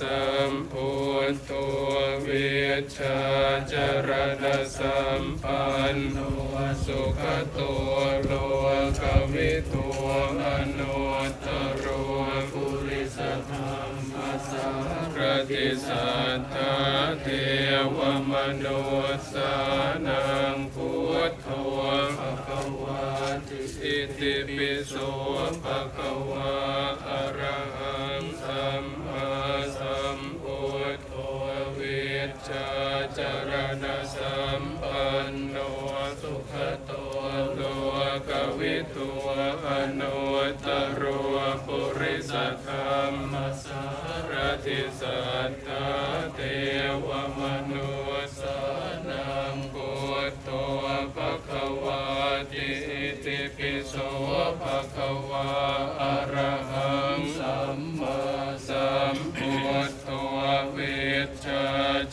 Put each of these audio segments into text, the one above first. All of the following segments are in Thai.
สัมพุทโธเวชชาจรณสัมปันโนสุขโตโลกวิทูอนุตตรปุริสธรรมสารติสัทธาเทวมนุสสานังพุทโธภะคะวาติอิติปิโสภคะวะ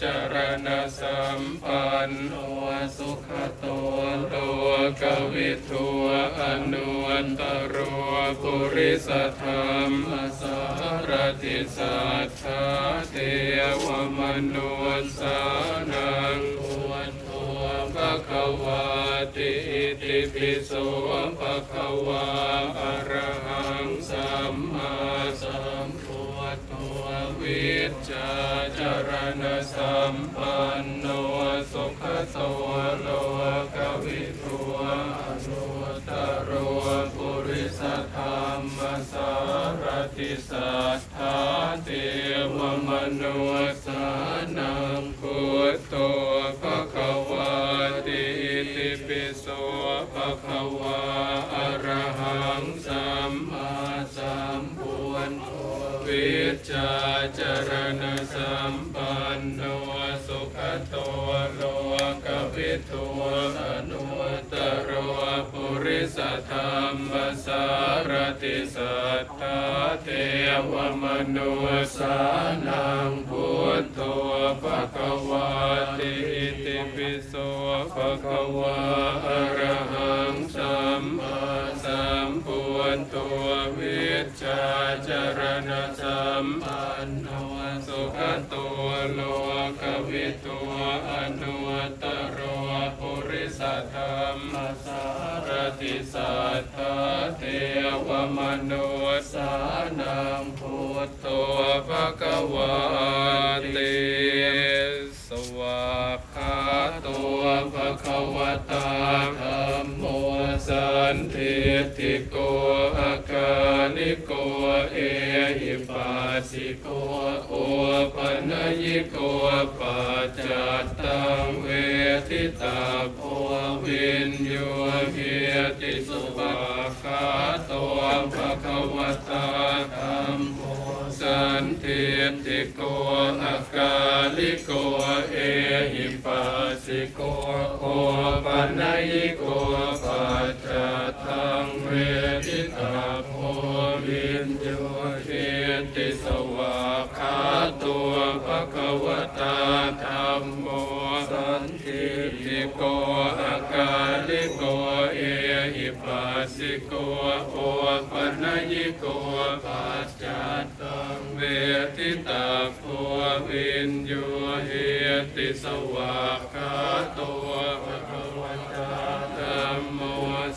จรณะสัมปันโนสุขโตโลกวิทูอนุันตรปุริสธรรมสารติสัทธาเทวมนุสานังพุทโธภะคะวาติอิติปิโสภะคะวะอรหัง พุทโธวิชชาจรณสัมปันโนสุขโตโลกวิทูอนุตตรปุริสธรรมสารติสัทธาเทวมนุสานังพุทโธภะคะวาติอิติปิโสภะคะวะ จรณสัมปันโนสุขโตโลกวิทูอนุตตรปุริสธรรมสารติสัทธาเทวมนุสานังพุทโธภะคะวาติอิติปิโสภะคะวะ สัทธรรมสารติสัทธาเทวมนุสสานังพุทโธภะคะวาติ สวาตัวภะคะวตาธัมโมสันทิติโกอาการิโกเอหิปัสสิโกโอปัญญิโกปัจจัตตังเวทิตาโพวินโยเหียติสุปาคาตัวภะคะวตาธัมโม สันทิติโกอาการิโกเอหิปัสสิโกโอปัญญิโกปัจจัตตังเวทิตาโพวินโยเหียติสวากขาตัวภะคะวตาธัมโมสันทิติโกอาการิโกเอหิปัสสิโกโอปัญญิโกปัจจั เวทิตาโพวินโยเหติสวากขาตัวภะคะวตาธัมโม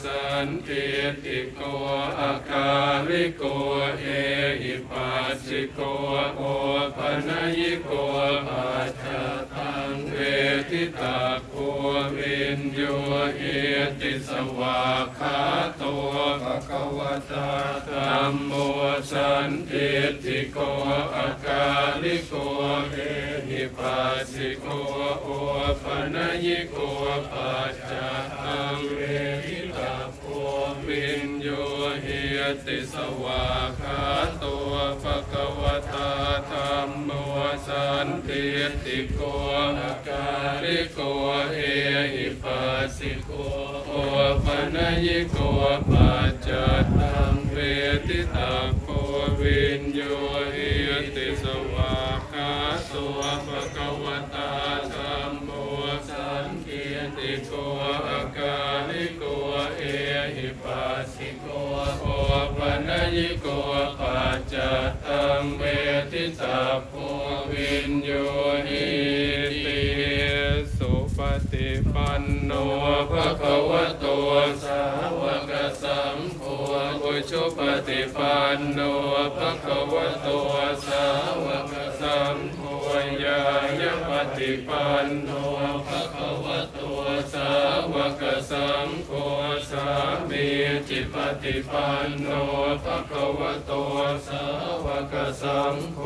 สันทิติโกอาการิโกเอหิปัสสิโกโอปัญญิโกปัจจตังเวทิตาโพวินโยเอติสวากขาโตภะคะวตาธัมโม สันทิติโกอาการิโกเอหิปัสสิโกโอปัญญิโกปัจจตังเวทิตาโพวินโยเหียติสวากขาตภะคะวตาธัมโมสันทิติโกอาการิโกเอหิปัสสิโกโอปัญญิโกปัจจตังเวทิตาโพ ติโกอาการิโกเอหิปัสสิโกโอปัญญิโกปัจจตังเวทิตาภูพวินโยหิติสุปฏิปันโนภะคะวะโตสาวกสังโฆปุชุปฏิปันโนภะคะวะโตสาวกสังโฆยายปฏิปันโนภะ กสังโฆสามีจิปฏิปันโนภะคะวะโตสาวกสังโฆ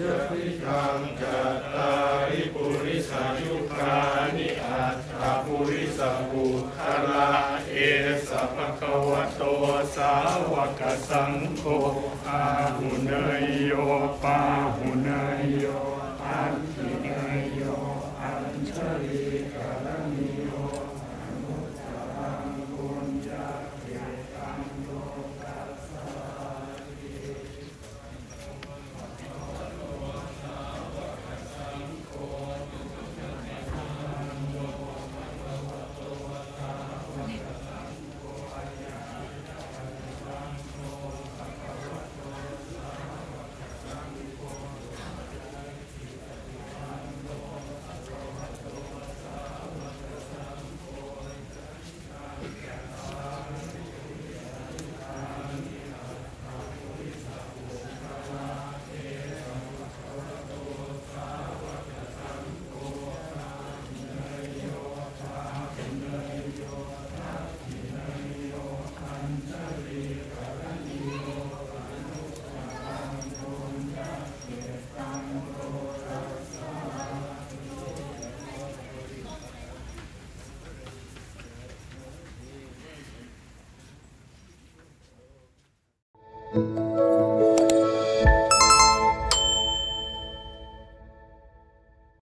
ยะปิยังจัตตาริปุริสายุคานิอัตถปุริสบุคลาเอสะภะคะวะโตสาวกสังโฆอาหุเนยโยปาหุเนย